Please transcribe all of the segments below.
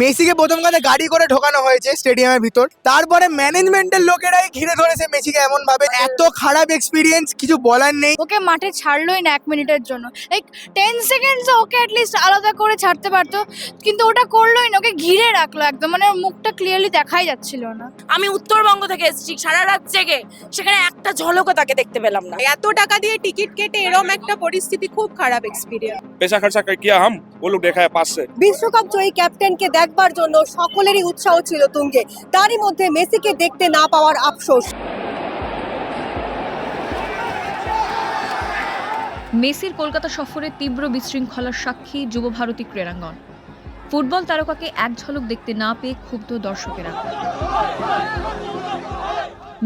মেসিকে প্রথম কথা গাড়ি করে ঢোকানো হয়েছে স্টেডিয়ামের ভিতর। তারপরে ম্যানেজমেন্টের লোকেরাই ঘিরে ধরেছে মেসিকে এমন ভাবে এত খারাপ এক্সপিরিয়েন্স কিছু বলার নেই। ওকে মাঠে ছাড়লোই না এক মিনিটের জন্য। Like ten seconds okay at least আলাদা করে ছাড়তে পারতো কিন্তু ওটা করলোই না ওকে ঘিরে রাখল একদম। মানে ওর মুখটা ক্লিয়ারলি দেখাই যাচ্ছিল না। আমি উত্তরবঙ্গ থেকে এসেছি সারা রাত জেগে। সেখানে একটা ঝলকও তাকে দেখতে পেলাম না। এত টাকা দিয়ে টিকিট কেটে এরম একটা পরিস্থিতি খুব খারাপ এক্সপিরিয়েন্স পেশা খরচা কিয়া হাম? ও লোক দেখা পাশ। সে বিশ্বকাপ জয়ী ক্যাপ্টেনকে দেখবার জন্য সকলেরই উৎসাহ ছিল তুঙ্গে। তারই মধ্যে মেসিকে দেখতে না পাওয়ার আফসোস। মেসির কলকাতা সফরে তীব্র বিশৃঙ্খলার সাক্ষী যুব ভারতী ক্রীড়াঙ্গন। ফুটবল তারকাকে এক ঝলক দেখতে না পেয়ে ক্ষুব্ধ দর্শকেরা।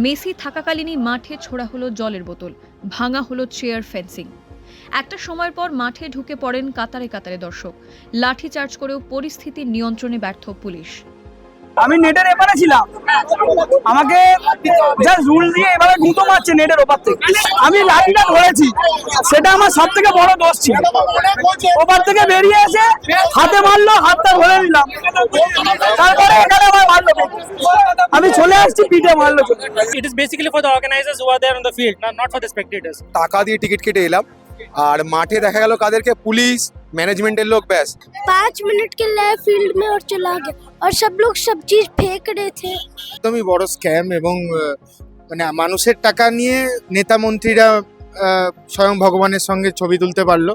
মেসি থাকাকালীনই মাঠে ছোড়া হলো জলের বোতল ভাঙা হলো চেয়ার ফেন্সিং। একটা সময়ের পর মাঠে ঢুকে পড়েন কাতারে কাতারে দর্শক। লাঠি চার্জ করেও পরিস্থিতি নিয়ন্ত্রণে ব্যর্থ পুলিশ। আমি নেটের এপারে ছিলাম। আমাকে জাস্ট রুল দিয়ে এভাবে গুঁতো মারছে নেটের ওপার থেকে। আমি লাঠিটা ধরেছি। সেটা আমার সব থেকে বড় দোষ ছিল। ওপার থেকে বেরিয়ে এসে হাতে মারলো হাতটা ধরে নিলাম। তারপরে এখানে আমার মারলো আমি চলে আসছি পিঠে মারলো। It is basically for the organizers who are there on the field, not, not for the টাকা দিয়ে টিকিট কেটে এলাম। আর মাঠে দেখা গেল কাদেরকে পুলিশ ম্যানেজমেন্টের লোক ব্যাস पाँच मिनट के लिए फील्ड में और चला गया और सब लोग सब चीज फेंक रहे थे একদমই বড় স্ক্যাম এবং আহ, মানে মানুষের টাকা নিয়ে নেতা মন্ত্রীরা আহ, স্বয়ং ভগবানের সঙ্গে ছবি তুলতে পারলো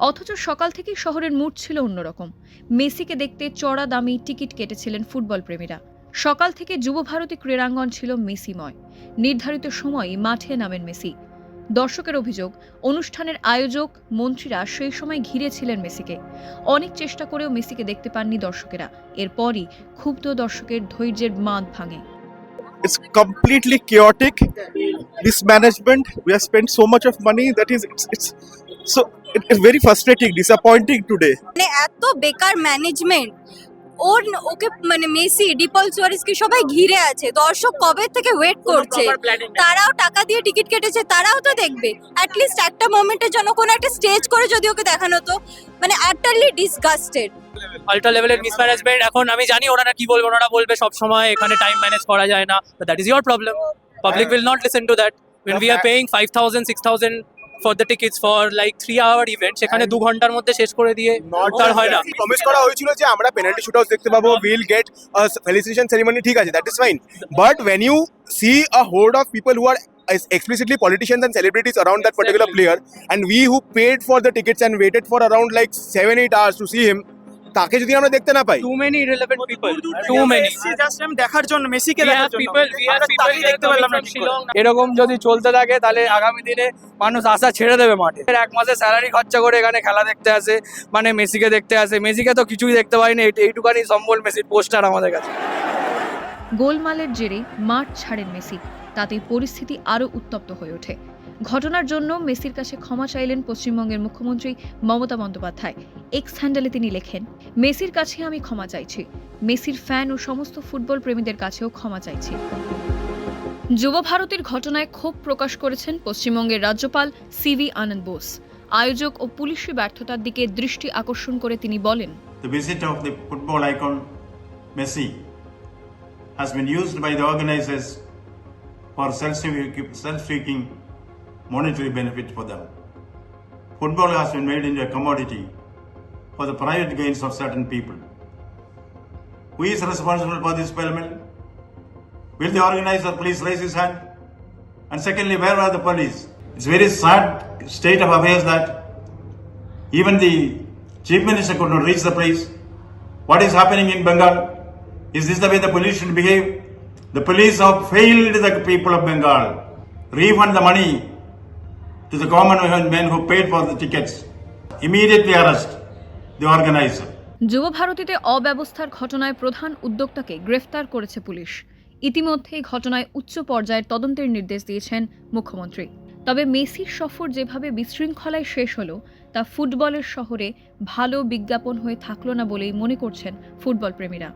অথচ সকাল থেকেই শহরের মুড ছিল অন্যরকম মেসিকে দেখতে চড়া দামি টিকিট কেটেছিলেন ফুটবল প্রেমীরা সকাল থেকে যুব ভারতী ক্রীড়াঙ্গন ছিল মেসিময় নির্ধারিত সময়ই মাঠে নামেন মেসি দর্শকের অভিযোগ অনুষ্ঠানের আয়োজক মন্ত্রীরা সেই সময় ঘিরেছিলেন মেসিকে অনেক চেষ্টা করেও মেসিকে দেখতে পাননি দর্শকেরা এরপরই ক্ষুব্ধ দর্শকের ধৈর্যের বাঁধ ভাঙে it's completely chaotic this management we have spent so much of money that is it's, it's so it- it's very frustrating disappointing today মানে এত বেকার ম্যানেজমেন্ট ওর ওকে মানে মেসি ডিপল সুয়ারেজকে সবাই ঘিরে আছে। দর্শক কবে থেকে ওয়েট করছে। তারাও টাকা দিয়ে টিকিট কেটেছে তারাও তো দেখবে। অ্যাটলিস্ট একটা মোমেন্টের জন্য কোনো একটা স্টেজ করে যদি ওকে দেখানো তো মানে অ্যাটারলি ডিসগাস্টেড আল্ট্রা লেভেলের মিসম্যানেজমেন্ট এখন আমি জানি ওনারা কি বলবে ওনারা বলবে সব সময় এখানে টাইম ম্যানেজ করা যায় না that is your problem public will not listen to that when we are paying 5000 6000 for the tickets for like 3 hour event সেখানে দু ঘণ্টার মধ্যে শেষ করে দিয়ে তার হয় না প্রমিস করা হয়েছিল যে আমরা পেনাল্টি শুট দেখতে পাবো উইল গেট ফেলিসিটেশন সেরিমনি ঠিক আছে that is fine but when you see a horde of people who are explicitly politicians and celebrities around that particular player and we who paid for the tickets and waited for around like 7 8 hours to see him তাকে যদি আমরা দেখতে না পাই। Too many irrelevant people. too many. Just আমি দেখার জন্য মেসিকে দেখার জন্য। have people দেখতে পেলাম না এরকম যদি চলতে থাকে তাহলে আগামী দিনে মানুষ আশা ছেড়ে দেবে মাঠে। এক মাসে স্যালারি খরচা করে এখানে খেলা দেখতে আসে মানে মেসিকে দেখতে আসে। মেসিকে তো কিছুই দেখতে পাইনি এই- এইটুকানি সম্বল মেসির পোস্টার আমাদের কাছে। গোলমালের জেরে মাঠ ছাড়েন মেসি তাতেই পরিস্থিতি আরও উত্তপ্ত হয়ে ওঠে। ঘটনার জন্য মেসির কাছে ক্ষমা চাইলেন পশ্চিমবঙ্গের মুখ্যমন্ত্রী মমতা বন্দ্যোপাধ্যায়। এক্স হ্যান্ডেলে তিনি লেখেন, মেসির কাছে আমি ক্ষমা চাইছি। মেসির ফ্যান ও সমস্ত ফুটবল প্রেমীদের কাছেও ক্ষমা চাইছি। যুব ভারতীর ঘটনায় ক্ষোভ প্রকাশ করেছেন পশ্চিমবঙ্গের রাজ্যপাল সিভি আনন্দ বোস। আয়োজক ও পুলিশি ব্যর্থতার দিকে দৃষ্টি আকর্ষণ করে তিনি বলেন for self-seeking monetary benefit for them. Football has been made into a commodity for the private gains of certain people. Who is responsible for this phenomenon? Will the organizer please raise his hand? And secondly, where are the police? It's very sad state of affairs that even the chief minister could not reach the place. What is happening in Bengal? Is this the way the police should behave? The police have failed the people of Bengal. Refund the money to the common men who paid for the tickets. Immediately arrest the organizer. যুব ভারতীতে অব্যবস্থার ঘটনায় প্রধান উদ্যোক্তাকে গ্রেফতার করেছে police ইতিমধ্যে ঘটনায় উচ্চ পর্যায়ের তদন্তের নির্দেশ দিয়েছেন মুখ্যমন্ত্রী তবে মেসির সফর যেভাবে বিশৃঙ্খলায় শেষ হলো, তা ফুটবলের শহরে ভালো বিজ্ঞাপন হয়ে থাকল না বলেই মনে করছেন ফুটবল প্রেমীরা